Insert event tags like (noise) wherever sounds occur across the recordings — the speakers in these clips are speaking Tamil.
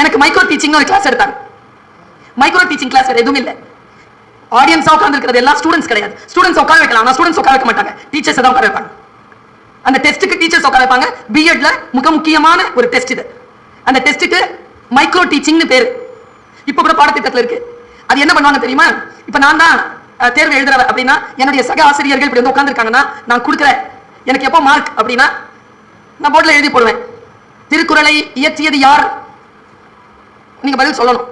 எனக்கு மைக்ரோ டீச்சிங் ஒரு கிளாஸ் எடுத்தாங்க. மைக்ரோ டீச்சிங் கிளாஸ் வேறு எதுவும் இல்லை. ஆடியன்ஸா உட்கார்ந்து இருக்கிறது எல்லாம் ஸ்டூடெண்ட்ஸ் கிடையாது. ஸ்டூடெண்ட்ஸ் உட்கார வைக்கலாம். ஆனால் ஸ்டூடெண்ட்ஸ் உட்கார வைக்க மாட்டாங்க. டீச்சர்ஸ் தான் உட்கார வைப்பாங்க. அந்த டெஸ்ட்டுக்கு டீச்சர்ஸ் உட்கார வைப்பாங்க. பிஎட்ல மிக முக்கியமான ஒரு டெஸ்ட் இது. அந்த டெஸ்ட்டுக்கு மைக்ரோ டீச்சிங்னு பேர். இப்போ கூட பாடத்திட்டத்தில் இருக்கு. அது என்ன பண்ணுவாங்க தெரியுமா? இப்போ நான் தான் தேர்வு எழுதுறவ அப்படின்னா என்னுடைய சக ஆசிரியர்கள் இப்படி வந்து உட்காந்துருக்காங்கன்னா நான் கொடுக்குறேன். எனக்கு எப்போ மார்க் அப்படின்னா நான் போர்டில் எழுதி போடுவேன். திருக்குறளை இயற்றியது யார்? நீங்க பதில் சொல்லணும்.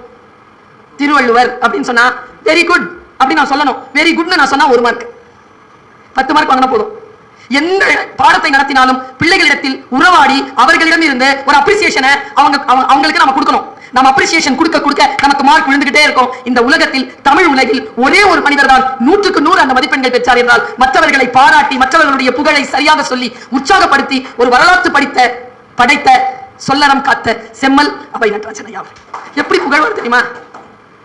திருவள்ளுவர் அப்படின்னு சொன்னா வெரி குட் அப்படின்னு நான் சொல்லணும். வெரி குட்னு நான் சொன்னா ஒரு மார்க் பத்து மார்க் வாங்கினா போதும். எந்த பாடத்தை நடத்தினாலும் பிள்ளைகளிடத்தில் உறவாடி அவர்களிடம் இருந்து ஒரு அப்ரிசியேஷனை அவங்க அவங்களுக்கு நம்ம கொடுக்கணும். நம்ம அப்ரிசியேஷன் கொடுக்க கொடுக்க நமக்கு மார்க் விழுந்துகிட்டே இருக்கும். இந்த உலகத்தில் தமிழ் உலகில் ஒரே ஒரு மனிதர் தான் நூற்றுக்கு நூறு அந்த மதிப்பெண்கள் பெற்றார் என்றால் மற்றவர்களை பாராட்டி மற்றவர்களுடைய புகழை சரியாக சொல்லி உற்சாகப்படுத்தி ஒரு வரலாற்று படித்த படைத்த சொல்லறம் காத்த செம்மல் அவை நடராஜன் ஐயா எப்படி புகழ்வார் தெரியுமா?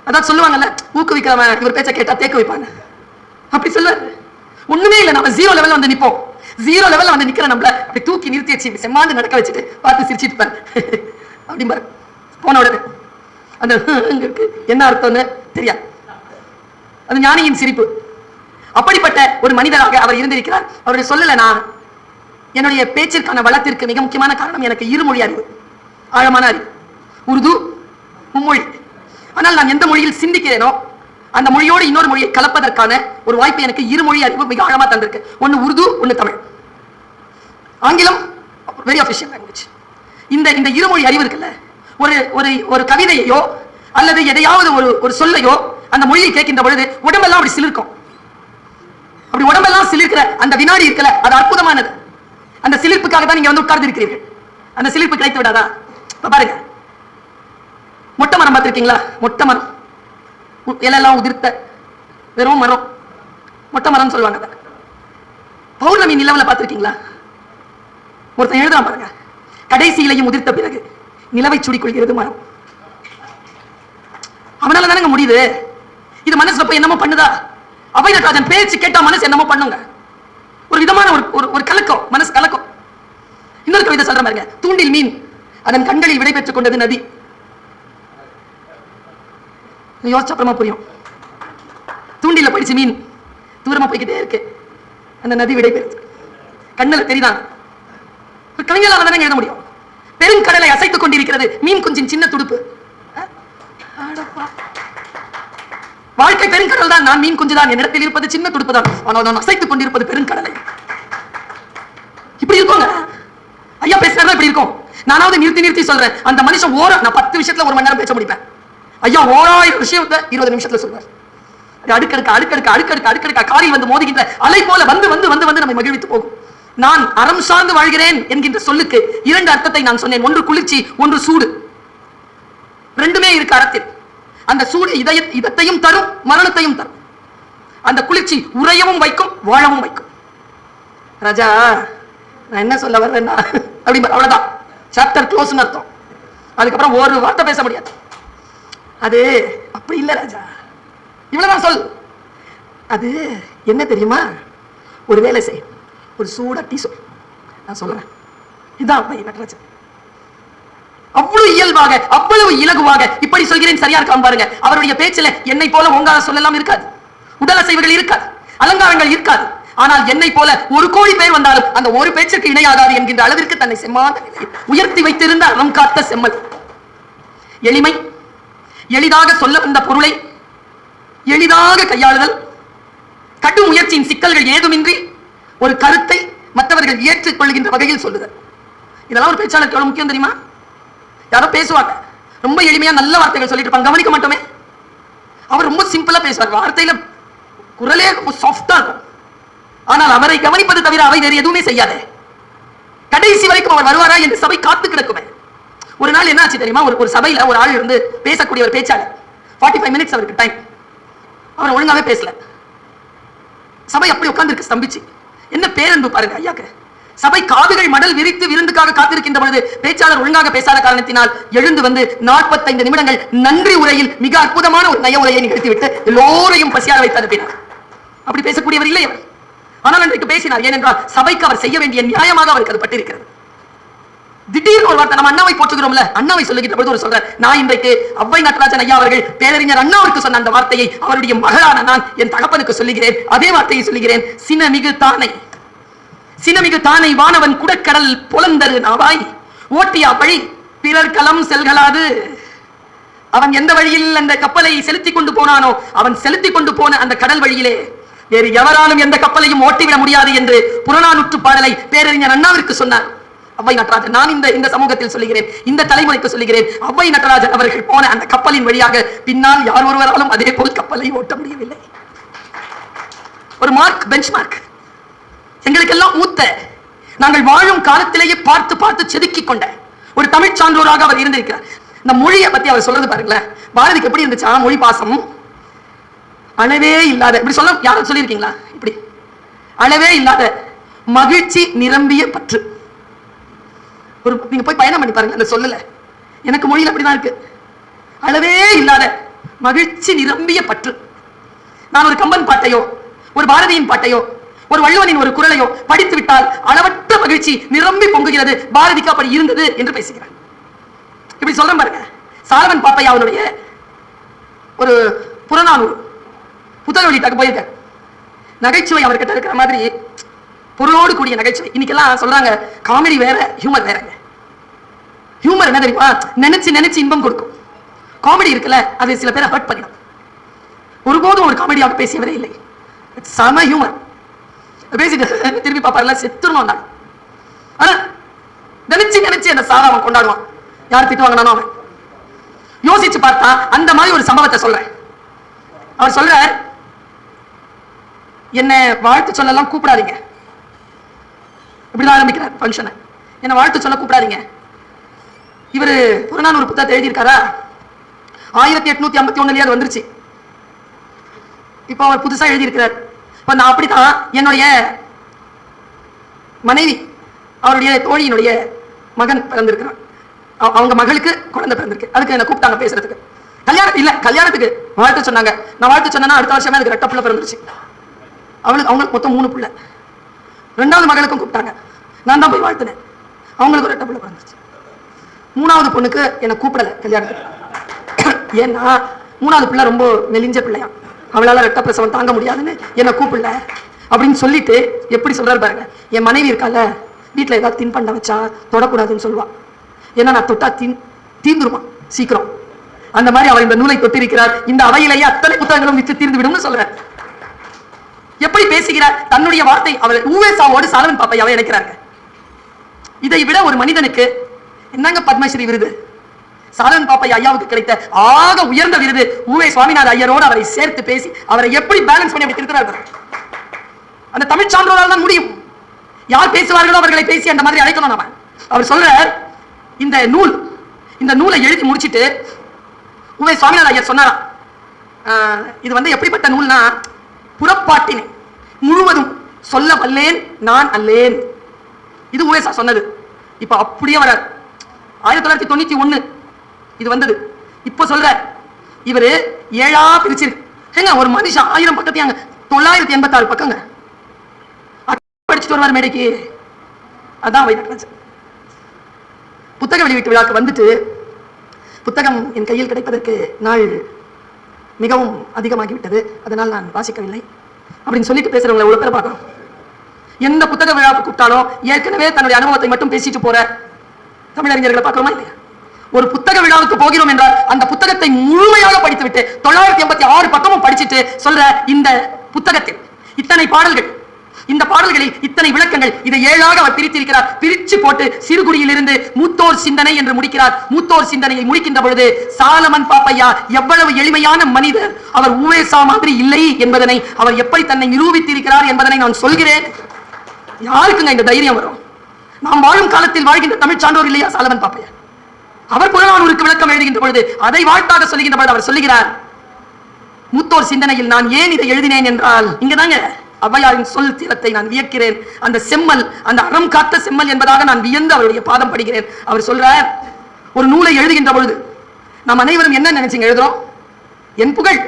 அதான் சொல்லுவாங்கல்ல ஊக்குவிக்கிறவன் இவர் பேச்ச கேட்டா தேக்க வைப்பாங்க. அப்படி சொல்லுவாரு. ஒண்ணுமே இல்ல நம்ம ஜீரோ லெவல்ல வந்து நிப்போம். ஜீரோ லெவல்ல வந்து நிக்கிற நம்மள அப்படி தூக்கி நிறுத்தி வச்சு செம்மாந்து நடக்க வச்சுட்டு பார்த்து சிரிச்சிட்டு (laughs) பாரு. அப்படிம்பாரு போன உடனே அந்த என்ன அர்த்தம்னு தெரியாது. அது ஞானியின் சிரிப்பு. அப்படிப்பட்ட ஒரு மனிதராக அவர் இருந்திருக்கிறார். அவருடைய சொல்லல நான் என்னுடைய பேச்சிற்கான வளத்திற்கு மிக முக்கியமான காரணம் எனக்கு இருமொழி அறிவு ஆழமான அறிவு. உருது மும்மொழி. ஆனால் நான் எந்த மொழியில் சிந்திக்கிறேனோ அந்த மொழியோடு இன்னொரு மொழியை கலப்பதற்கான ஒரு வாய்ப்பு எனக்கு இருமொழி அறிவு மிக ஆழமா தந்திருக்கு. ஒன்னு உருது ஒன்னு தமிழ். ஆங்கிலம் வெரி அஃபிஷியல் லாங்குவேஜ் இந்த இந்த இருமொழி அறிவு இருக்குல்ல ஒரு ஒரு ஒரு கவிதையோ அல்லது எதையாவது ஒரு ஒரு சொல்லையோ அந்த மொழியை கேட்கின்ற பொழுது உடம்பெல்லாம் அப்படி சிலிர்க்கும். அப்படி உடம்பெல்லாம் சிலிருக்கிற அந்த வினாடி இருக்கல அது அற்புதமானது. அந்த சிலிர்ப்புக்காக தான் நீங்க வந்து உட்கார்ந்து இருக்கிறீர்கள். அந்த சிலிர்ப்பு கிடைத்து விடாதா? இப்ப பாருங்க. மொட்டை மரம் பார்த்திருக்கீங்களா? மொட்டை மரம். இலையெல்லாம் உதிர்த்த வெறும் மரம். மொட்டை மரம் சொல்லுவாங்க பௌர்ணமி நிலவுல பார்த்திருக்கீங்களா? ஒருத்தன் எழுதுறான் பாருங்க. கடைசியிலையும் உதிர்த்த பிறகு நிலவை சுடிக்கொள்கிறது மரம். அவனால தானங்க முடியுது? இது மனசுல போய் என்னமோ பண்ணுதா? அபயராஜன் பேச்சு கேட்டா மனசு என்னமோ பண்ணுங்க. ஒரு விதமான ஒரு ஒரு கலக்கம் மனசு கலக்கம். இன்னொரு கவிதை சொல்ற பாருங்க. தூண்டில் மீன். அதன் கண்களில் விடை பெற்றுக் கொண்டது நதி. யோசிச்ச அப்புறமா புரியும். தூண்டில படிச்சு மீன். தூரமா போய்கிட்டே இருக்கு. அந்த நதி விடை பெறுது. கண்ணில் தெரியுதான்? ஒரு கவிஞரால தானே எழுத முடியும். பெருங்கடலை அசைத்துக் கொண்டிருக்கிறது மீன் குஞ்சின் சின்ன துடுப்பு. வாழ்க்கை பெருங்கடல் தான். நான் மீன் குஞ்சுதான். என்னிடத்தில் இருப்பது சின்ன துடுப்பு தான் ஆனால் நான் அசைத்துக் கொண்டிருப்பது பெருங்கடலை. இப்படி இருக்கோங்க. ஐயா பேசுறதா இப்படி இருக்கும். நானாவது நிறுத்தி நிறுத்தி சொல்றேன். அந்த மனுஷன் ஓர நான் பத்து விஷயத்துல ஒரு மணி நேரம் பேச முடிப்பேன். ஐயா ஓராயிரம் விஷயத்தை இருபது நிமிஷத்துல சொல்றாரு அடுக்கடுக்க அடுக்கடுக்க அடுக்கடுக்க அடுக்கடுக்க காரில் வந்து மோதுகின்ற அலை போல வந்து வந்து வந்து வந்து நம்மை மகிழ்வித்து போகும். நான் அறம் சார்ந்து வாழ்கிறேன் என்கின்ற சொல்லுக்கு இரண்டு அர்த்தத்தை நான் சொன்னேன். ஒன்று குளிர்ச்சி ஒன்று சூடு. ரெண்டுமே இருக்கு அறத்தில். அந்த சூடு இதய இதத்தையும் தரும் மரணத்தையும் தரும். அந்த குளிர்ச்சி உறையவும் வைக்கும் வாழவும் வைக்கும். ராஜா நான் என்ன சொல்ல வர்றேன்னா அப்படி அவ்வளவுதான். சாப்டர் க்ளோஸ்னு அர்த்தம். அதுக்கப்புறம் ஒரு வார்த்தை பேச முடியாது. அது அப்படி இல்லை ராஜா. இவ்வளவுதான் சொல். அது என்ன தெரியுமா? ஒரு வேலை செய். ஒரு சூடா டீ சொல். நான் சொல்றேன். இதான் அப்படி நடராஜன். அவ்வளவு இயல்பாக அவ்வளவு இலகுவாக இப்படி சொல்கிறேன் சரியா இருக்காம பாருங்க. அவருடைய பேச்சுல என்னை போல ஓங்கார சொல்லலாம் இருக்காது. உடல் அசைவுகள் இருக்காது. அலங்காரங்கள் இருக்காது. ஆனால் என்னை போல ஒரு கோடி பேர் வந்தாலும் அந்த ஒரு பேச்சுக்கு இணையாகாது என்கின்ற அளவிற்கு தன்னை செம்மாத உயர்த்தி வைத்திருந்த அறம் காத்த செம்மல். எளிமை எளிதாக சொல்ல வந்த பொருளை எளிதாக கையாளுதல் கடும் முயற்சியின் சிக்கல்கள் ஏதுமின்றி ஒரு கருத்தை மற்றவர்கள் ஏற்றுக் கொள்கின்ற வகையில் சொல்லுதல். இதெல்லாம் ஒரு பேச்சாளருக்கு எவ்வளவு முக்கியம் தெரியுமா? யாரோ பேசுவாங்க. ரொம்ப எளிமையா நல்ல வார்த்தைகள் சொல்லிட்டு இருப்பாங்க கவனிக்க மாட்டோமே. அவர் ரொம்ப சிம்பிளா பேசுவார். வார்த்தையில குரலே சாஃப்டா இருக்கும். ஆனால் அவரை கவனிப்பது தவிர அவை வேறு எதுவுமே செய்யாதே. கடைசி வரைக்கும் அவர் வருவாரா என்று சபை காத்து கிடக்குமே. ஒரு நாள் என்ன ஆச்சு தெரியுமா? ஒரு ஒரு சபையில ஒரு ஆள் இருந்து பேசக்கூடிய ஒரு பேச்சாளர். 45 ஃபைவ் மினிட்ஸ் அவருக்கு டைம் அவர் ஒழுங்காவே பேசல. சபை அப்படி உட்கார்ந்துருக்கு ஸ்தம்பிச்சு. என்ன பேரன்பு பாருங்க ஐயாக்கு. சபை காதுகள் மடல் விரித்து விருந்துக்காக காத்திருக்கின்ற பொழுது பேச்சாளர் ஒழுங்காக பேசாத காரணத்தினால் எழுந்து வந்து 45 நிமிடங்கள் நன்றி உரையில் மிக அற்புதமான ஒரு நய உரையை நிகழ்த்திவிட்டு எல்லோரையும் பசியார வைத்து அனுப்பினார் அப்படி பேசக்கூடியவர் இல்லை அவர். ஆனால் அன்றைக்கு பேசினார் ஏனென்றால் சபைக்கு அவர் செய்ய வேண்டிய நியாயமாக அவருக்கு அது பட்டிருக்கிறது. திடீர்னு ஒரு வார்த்தை நம்ம அண்ணாவை போற்றுகிறோம்ல அண்ணாவை சொல்லுகின்ற பொழுது ஒரு சொல்ற நான் இன்றைக்கு அவ்வை நடராஜன் ஐயா அவர்கள் பேரறிஞர் அண்ணாவிற்கு சொன்ன அந்த வார்த்தையை அவருடைய மகளான நான் என் தகப்பனுக்கு சொல்லுகிறேன் அதே வார்த்தையை சொல்லுகிறேன் சினமிகு தானே. சினமிகு தானை வானவன் குடக்கடல் புலந்தரு நாவாய். ஓட்டியா வழி பிறர் களம் செல்கலாது அவன் எந்த வழியில் அந்த கப்பலை செலுத்திக் கொண்டு போனானோ அவன் செலுத்திக் கொண்டு போன அந்த கடல் வழியிலே. வேறு எவராலும் எந்த கப்பலையும் ஓட்டிவிட முடியாது என்று புறநானூற்று பாடலை பேரறிஞர் அண்ணாவிற்கு சொன்னார். அவ்வை நடராஜன் நான் இந்த இந்த சமூகத்தில் சொல்லுகிறேன் இந்த தலைமுறைக்கு சொல்லுகிறேன். அவ்வை நடராஜன் அவர்கள் போன அந்த கப்பலின் வழியாக பின்னால் யார் ஒருவராலும் அதே போல் கப்பலை ஓட்ட முடியவில்லை. ஒரு மார்க் பெஞ்ச் மார்க் எங்களுக்கெல்லாம் மூத்த நாங்கள் வாழும் காலத்திலேயே பார்த்து பார்த்து செதுக்கி கொண்ட ஒரு தமிழ் சான்றோராக அவர் இருந்திருக்கிறார். இந்த மொழியை பத்தி அவர் சொல்றது பாருங்களேன். பாரதிக்கு எப்படி இருந்துச்சா? மொழி பாசம் அளவே இல்லாத இப்படி சொல்ல யாரும் சொல்லியிருக்கீங்களா? இப்படி. அளவே இல்லாத மகிழ்ச்சி நிரம்பிய பற்று. ஒரு நீங்க போய் பயணம் பண்ணி பாருங்க அந்த சொல்லல. எனக்கு மொழியில் அப்படிதான் இருக்கு. அளவே இல்லாத மகிழ்ச்சி நிரம்பிய பற்று. நான் ஒரு கம்பன் பாட்டையோ ஒரு பாரதியின் பாட்டையோ ஒரு வள்ளுவனின் ஒரு குரலையோ படித்து விட்டால் அளவற்ற மகிழ்ச்சி நிரம்பி பொங்குகிறது. பாரதிக்கு அப்படி இருந்தது என்று பேசுகிறார். இப்படி சொல்றேன் பாருங்க. சாலவன் பாப்பையாவுடைய ஒரு புறநானூறு புத்தக வெளியிட்டாக்க போயிருக்க நகைச்சுவை அவர்கிட்ட இருக்கிற மாதிரி பொருளோடு கூடிய நகைச்சுவை. இன்னைக்கெல்லாம் சொல்றாங்க காமெடி வேற ஹியூமர் வேறங்க. ஹியூமர் என்ன தெரியுமா? நினைச்சு நினைச்சு இன்பம் கொடுக்கும். காமெடி இருக்குல்ல அது சில பேரை ஹர்ட் பண்ணிடும். ஒருபோதும் ஒரு காமெடியாக பேசியவரே இல்லை. செம ஹியூமர் பேசிட்டு திரும்பி பாப்பாருல செத்துருணும் நாள் ஆனா நினைச்சு நினைச்சு அந்த சாவை அவன் கொண்டாடுவான். யார் திட்டு வாங்கினானோ அவன். யோசிச்சு பார்த்தா அந்த மாதிரி ஒரு சம்பவத்தை சொல்றேன். அவர் சொல்றார் என்ன வாழ்த்து சொல்லலாம் கூப்பிடாதீங்க. இப்படிதான் ஆரம்பிக்கிறார் ஃபங்க்ஷனை என்ன வாழ்த்து சொல்ல கூப்பிடாதீங்க. இவரு ஒரு புத்தகத்தை எழுதியிருக்காரா? ஆயிரத்தி எட்நூத்தி ஐம்பத்தி ஒண்ணுலயே அது வந்துருச்சு. இப்போ அவர் புதுசா எழுதியிருக்கிறார். இப்போ நான் அப்படித்தான் என்னுடைய மனைவி அவருடைய தோழியினுடைய மகன் பிறந்திருக்கிறான். அவ- அவங்க மகளுக்கு குழந்தை பிறந்திருக்கு. அதுக்கு என்ன கூப்பிட்டாங்க பேசுறதுக்கு. கல்யாணம் இல்ல கல்யாணத்துக்கு வாழ்த்து சொன்னாங்க. நான் வாழ்த்து சொன்னேன்னா அடுத்த வருஷமே அதுக்கு ரெட்ட பிள்ளை பிறந்துருச்சு. அவளுக்கு அவங்களுக்கு மொத்தம் மூணு பிள்ளை. ரெண்டாவது மகளுக்கும் கூப்பிட்டாங்க. நான் தான் போய் வாழ்த்துனேன். அவங்களுக்கு ரெட்ட பிள்ளை பிறந்துருச்சு. மூணாவது பொண்ணுக்கு என்னை கூப்பிடல கல்யாணத்துக்கு. ஏன்னா மூணாவது பிள்ளை ரொம்ப மெலிஞ்ச பிள்ளையா அவளால ரத்த பிரசவம் தாங்க முடியாதுன்னு என்னை கூப்பிடல. அப்படின்னு சொல்லிட்டு எப்படி சொல்றாரு பாருங்க. என் மனைவி இருக்கால வீட்டுல ஏதாவது தின்பண்டம் வச்சா தொடக்கூடாதுன்னு சொல்லுவா. ஏன்னா நான் தொட்டா தீன் தீந்துருமா சீக்கிரம். அந்த மாதிரி அவர் இந்த நூலை தொட்டிருக்கிறார். இந்த அவையிலேயே அத்தனை புத்தகங்களும் வித்து தீர்ந்து விடும்னு சொல்றார். எப்படி பேசுகிறார் தன்னுடைய வார்த்தை அவர் ஊவேசாவோடு சாலவன் பாப்பையாவை இணைக்கிறாங்க. இதை விட ஒரு மனிதனுக்கு என்னங்க பத்மஸ்ரீ விருது? சாதன் பாப்பை ஐயாவுக்கு கிடைத்த ஆக உயர்ந்த விருது ஊவே சுவாமிநாத ஐயரோடு அவரை சேர்த்து பேசி அவரை எப்படி பேலன்ஸ் பண்ணி அப்படி திருத்தினார் அந்த தமிழ் சான்றோரால் தான் முடியும். யார் பேசுவார்களோ அவர்களை பேசி அந்த மாதிரி அழைக்கணும் நாம. அவர் சொல்றார் இந்த நூல் இந்த நூலை எழுதி முடிச்சிட்டு உவே சுவாமிநாத ஐயர் சொன்னாராம் ஆஹ், இது வந்து எப்படிப்பட்ட நூல்னா புறப்பாட்டினை முழுவதும் சொல்ல வல்லேன் நான் அல்லேன். இது உவேசா சொன்னது. இப்ப அப்படியே வரார். ஆயிரத்தி தொள்ளாயிரத்தி தொண்ணூத்தி ஒன்னு இது வந்தது. இப்ப சொல்ற இவரு ஏழா பிரிச்சிருக்கு ஏங்க ஒரு மனுஷன் ஆயிரம் பக்கத்தையாங்க தொள்ளாயிரத்தி எண்பத்தாறு பக்கங்க. அட்டை படிச்சுட்டு வருவார் மேடைக்கு. அதான் வைரராஜன் புத்தக வெளியீட்டு விழாக்கு வந்துட்டு புத்தகம் என் கையில் கிடைப்பதற்கு நாள் மிகவும் அதிகமாகிவிட்டது. அதனால் நான் வாசிக்கவில்லை. அப்படின்னு சொல்லிட்டு பேசுறவங்களை எவ்வளவு பேர் பார்க்கணும். எந்த புத்தக விழாவுக்கு கூப்பிட்டாலும் ஏற்கனவே தன்னுடைய அனுபவத்தை மட்டும் பேசிட்டு போற தமிழறிஞர்களை பார்க்கணுமா இல்லையா? ஒரு புத்தக விழாவுக்கு போகிறோம் என்றால் அந்த புத்தகத்தை முழுமையாக படித்துவிட்டு தொள்ளாயிரத்தி எண்பத்தி ஆறு பக்கமும் படிச்சுட்டு சொல்ற இந்த புத்தகத்தில் இத்தனை பாடல்கள். இந்த பாடல்களில் இத்தனை விளக்கங்கள். இதை ஏழாக அவர் பிரித்திருக்கிறார். பிரிச்சு போட்டு சிறுகுடியிலிருந்து மூத்தோர் சிந்தனை என்று முடிக்கிறார். மூத்தோர் சிந்தனையை முடிக்கின்ற பொழுது சாலமன் பாப்பையா எவ்வளவு எளிமையான மனிதர். அவர் ஊவேசா மாதிரி இல்லை என்பதனை அவர் எப்படி தன்னை நிரூபித்திருக்கிறார் என்பதனை நான் சொல்கிறேன். யாருக்குங்க இந்த தைரியம் வரும்? நாம் வாழும் காலத்தில் வாழ்கின்ற தமிழ் சான்றோர் இல்லையா சாலமன் பாப்பையா? அவர் புறநானூருக்கு விளக்கம் எழுதுகின்ற பொழுது அதை வாழ்த்தாக சொல்லுகின்ற பொழுது அவர் சொல்லுகிறார் மூத்தோர் சிந்தனையில் நான் ஏன் இதை எழுதினேன் என்றால் இங்கதாங்க அவ்வையாரின் சொல் தீரத்தை நான் வியக்கிறேன். அந்த செம்மல் அந்த அறம் காத்த செம்மல் என்பதாக நான் வியந்து அவருடைய பாதம் படுகிறேன் அவர் சொல்றார் ஒரு நூலை எழுதுகின்ற பொழுது நாம் அனைவரும் என்ன நினைச்சிங்க எழுதுறோம்? என் புகழ்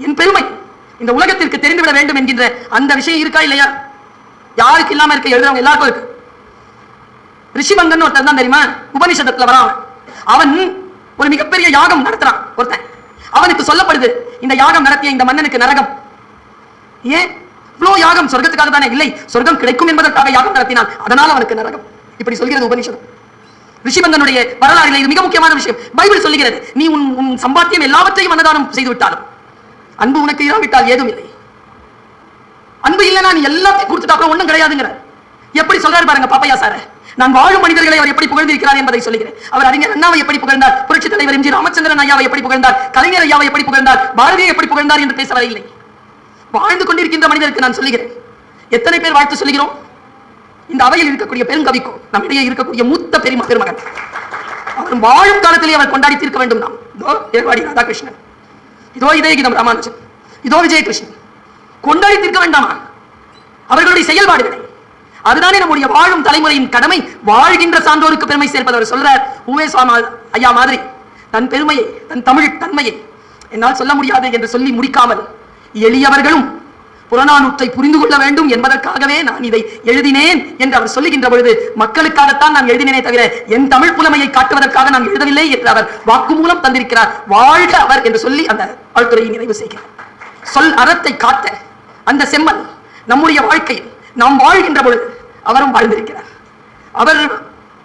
என் பெருமை இந்த உலகத்திற்கு தெரிந்துவிட வேண்டும் என்கின்ற அந்த விஷயம் இருக்கா இல்லையா? யாருக்கு இல்லாம இருக்க? எழுதுறவங்க எல்லாருக்கும் இருக்கு. ரிஷிமங்கன் ஒருத்தன் தான் தெரியுமா? உபனிஷதத்துல வரான். அவன் ஒரு மிகப்பெரிய யாகம் நடத்துறான். ஒருத்தன். அவனுக்கு சொல்லப்படுது இந்த யாகம் நடத்திய இந்த மன்னனுக்கு நரகம். ஏன்? இவ்வளோ யாகம் சொர்க்கத்துக்காக தானே? இல்லை சொர்க்கம் கிடைக்கும் என்பதற்காக யாகம் நடத்தினான். அதனால் அவனுக்கு நரகம். இப்படி சொல்கிறது உபனிஷதம் ரிஷிபங்கனுடைய வரலாறில் இது மிக முக்கியமான விஷயம். பைபிள் சொல்லுகிறது நீ உன் உன் சம்பாத்தியம் எல்லாவற்றையும் அன்னதானம் செய்து விட்டாலும் அன்பு உனக்கு இராவிட்டால் ஏதும் இல்லை. அன்பு இல்லைன்னா நீ எல்லாத்தையும் கொடுத்துட்டா அப்புறம் ஒன்றும் கிடையாதுங்கிற. எப்படி சொல்றாரு பாருங்க பாப்பையா சாரை. நான் வாழும் மனிதர்களை அவர் எப்படி புகழ்ந்திருக்கிறார் என்பதை சொல்லுகிறேன். அவர் அறிஞர் அண்ணாவை எப்படி புகழ்ந்தார்? புரட்சி தலைவர் எம் ஜி ராமச்சந்திரன் ஐயாவை எப்படி புகழ்ந்தார்? கலைஞர் ஐயாவை எப்படி புகழ்ந்தார்? பாரதியை எப்படி புகழ்ந்தார் என்று பேச வரவில்லை. வாழ்ந்து கொண்டிருக்கின்ற மனிதருக்கு நான் சொல்லுகிறேன். எத்தனை பேர் வாழ்த்து சொல்லுகிறோம்? இந்த அவையில் இருக்கக்கூடிய பெருங்கவிக்கோ நம்மிடையே இருக்கக்கூடிய மூத்த பெரும பெருமகன். அவர் வாழும் காலத்திலே அவர் கொண்டாடி தீர்க்க வேண்டும் நாம். இதோ ஏர்வாடி ராதாகிருஷ்ணன். இதோ இதயகீதம் ராமானுஜன். இதோ விஜயகிருஷ்ணன். கொண்டாடி தீர்க்க வேண்டாமா? அவர்களுடைய செயல்பாடுகளை. அதுதானே நம்முடைய வாழும் தலைமுறையின் கடமை? வாழ்கின்ற சான்றோருக்கு பெருமை சேர்ப்பதவர் சொல்றார் உவே சுவாமி ஐயா மாதிரி தன் பெருமையை தன் தமிழ் தன்மையை என்னால் சொல்ல முடியாது என்று சொல்லி முடிக்காமல் எளியவர்களும் புறநானூற்றை புரிந்து கொள்ள வேண்டும் என்பதற்காகவே நான் இதை எழுதினேன் என்று அவர் சொல்லுகின்ற பொழுது மக்களுக்காகத்தான் நான் எழுதினேனே தவிர என் தமிழ் புலமையை காட்டுவதற்காக நான் எழுதவில்லை என்று அவர் வாக்குமூலம் தந்திருக்கிறார். வாழ்க அவர் என்று சொல்லி அந்த வாழ்த்துறையை நிறைவு செய்கிறார். சொல் அறத்தை காட்ட அந்த செம்மல் நம்முடைய வாழ்க்கையில் நாம் வாழ்கின்ற பொழுது அவரும் வாழ்ந்திருக்கிறார். அவர்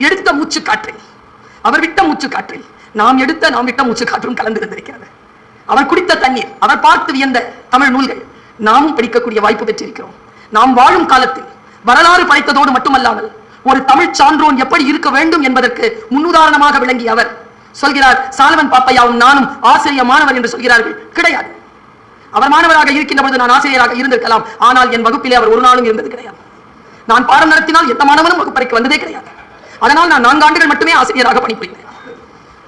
எடுத்த மூச்சு காற்றில் அவர் விட்ட மூச்சு காற்றில் நாம் எடுத்த நாம் விட்ட மூச்சு காற்றும் கலந்திருந்திருக்கிறது அவர் குடித்த தண்ணீர் அவர் பார்த்து வியந்த தமிழ் நூல்கள் நாமும் படிக்கக்கூடிய வாய்ப்பு பெற்றிருக்கிறோம். நாம் வாழும் காலத்தில் வரலாறு படைத்ததோடு மட்டுமல்லாமல் ஒரு தமிழ் சான்றோன் எப்படி இருக்க வேண்டும் என்பதற்கு முன்னுதாரணமாக விளங்கிய அவர் சொல்கிறார் சாலவன் பாப்பையாவும் நானும் ஆசிரிய மாணவர் என்று சொல்கிறார்கள். கிடையாது. அவர் மாணவராக இருக்கின்ற பொழுது நான் ஆசிரியராக இருந்திருக்கலாம். ஆனால் என் வகுப்பிலே அவர் ஒரு நாளும் இருந்தது கிடையாது. நான் பாடம் நடத்தினால் எந்த மாணவனும் வகுப்பறைக்கு வந்ததே கிடையாது. அதனால் நான் நான்கு ஆண்டுகள் மட்டுமே ஆசிரியராக பணிபுரிந்தேன்.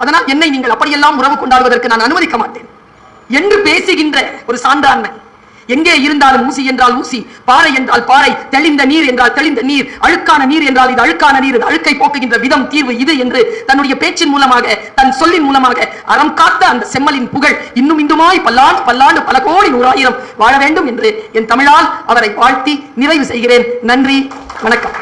அதனால் என்னை நீங்கள் அப்படியெல்லாம் உறவு கொண்டாடுவதற்கு நான் அனுமதிக்க மாட்டேன். என்று பேசுகின்ற ஒரு சான்றாண்மை எங்கே இருந்தாலும் ஊசி என்றால் ஊசி பாறை என்றால் பாறை தெளிந்த நீர் என்றால் தெளிந்த நீர் அழுக்கான நீர் என்றால் இது அழுக்கான நீர் இது அழுக்கை போக்குகின்ற விதம் தீர்வு இது என்று தன்னுடைய பேச்சின் மூலமாக தன் சொல்லின் மூலமாக அறம் காத்த அந்த செம்மலின் புகழ் இன்னும் இந்துமாய் பல்லாண்டு பல்லாண்டு பல கோடி நூறாயிரம் வாழ வேண்டும் என்று என் தமிழால் அவரை வாழ்த்தி நிறைவு செய்கிறேன். நன்றி வணக்கம்.